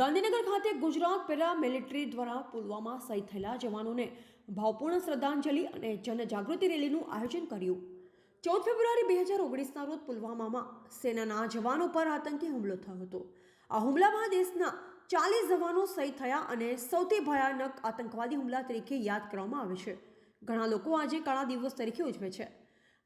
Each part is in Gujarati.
ગાંધીનગર ખાતે ગુજરાત પેરા મિલિટરી દ્વારા પુલવામા શહીદ થયેલા જવાનોને ભાવપૂર્ણ શ્રદ્ધાંજલિ અને જનજાગૃતિ રેલીનું આયોજન કર્યું. ચૌદ ફેબ્રુઆરી બે હજાર ઓગણીસના રોજ પુલવામામાં સેનાના જવાનો પર આતંકી હુમલો થયો હતો. આ હુમલામાં દેશના ચાલીસ જવાનો શહીદ થયા અને સૌથી ભયાનક આતંકવાદી હુમલા તરીકે યાદ કરવામાં આવે છે. ઘણા લોકો આજે કાળા દિવસ તરીકે ઉજવે છે.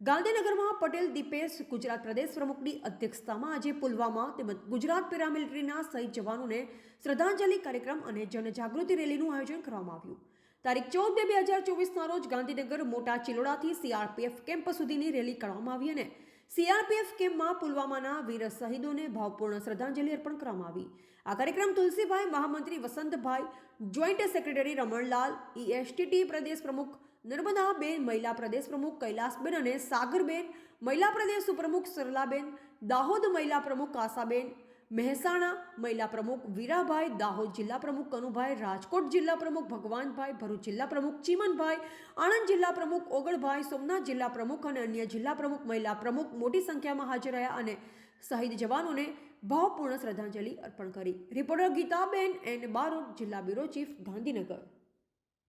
ગાંધીનગરમાં પટેલ દીપેશ ગુજરાત પ્રદેશ પ્રમુખની અધ્યક્ષતામાં આજે પુલવામા તેમજ ગુજરાત પેરામિલિટરીના શહીદ જવાનોને શ્રદ્ધાંજલિ કાર્યક્રમ અને જનજાગૃતિ રેલીનું આયોજન કરવામાં આવ્યું. તારીખ ચૌદ બે બે હજાર ચોવીસના રોજ ગાંધીનગર મોટા ચિલોડાથી સીઆરપીએફ કેમ્પ સુધીની રેલી કાઢવામાં આવી અને સીઆરપીએફ કેમ્પમાં પુલવામાના વીર શહીદોને ભાવપૂર્ણ શ્રદ્ધાંજલિ અર્પણ કરવામાં આવી. આ કાર્યક્રમ તુલસીભાઈ મહામંત્રી Vasantbhai, joint secretary Ramanlal ESTT પ્રદેશ પ્રમુખ નર્મદાબેન મહિલા પ્રદેશ પ્રમુખ કૈલાસબેન અને સાગરબેન, મહિલા પ્રદેશ ઉપપ્રમુખ સરલાબેન, દાહોદ મહિલા પ્રમુખ કાસાબેન મહેસાણા મહિલા પ્રમુખ વીરાભાઈ, દાહોદ જિલ્લા પ્રમુખ કનુભાઈ, રાજકોટ જિલ્લા પ્રમુખ ભગવાનભાઈ, ભરૂચ જિલ્લા પ્રમુખ ચીમનભાઈ, આણંદ જિલ્લા પ્રમુખ ઓગળભાઈ સોમનાથ જિલ્લા પ્રમુખ અને અન્ય જિલ્લા પ્રમુખ મહિલા પ્રમુખ મોટી સંખ્યામાં હાજર રહ્યા અને શહીદ જવાનોને ભાવપૂર્ણ શ્રદ્ધાંજલિ અર્પણ કરી. રિપોર્ટર ગીતાબેન એન બારોટ, જિલ્લા બ્યુરો ચીફ ગાંધીનગર.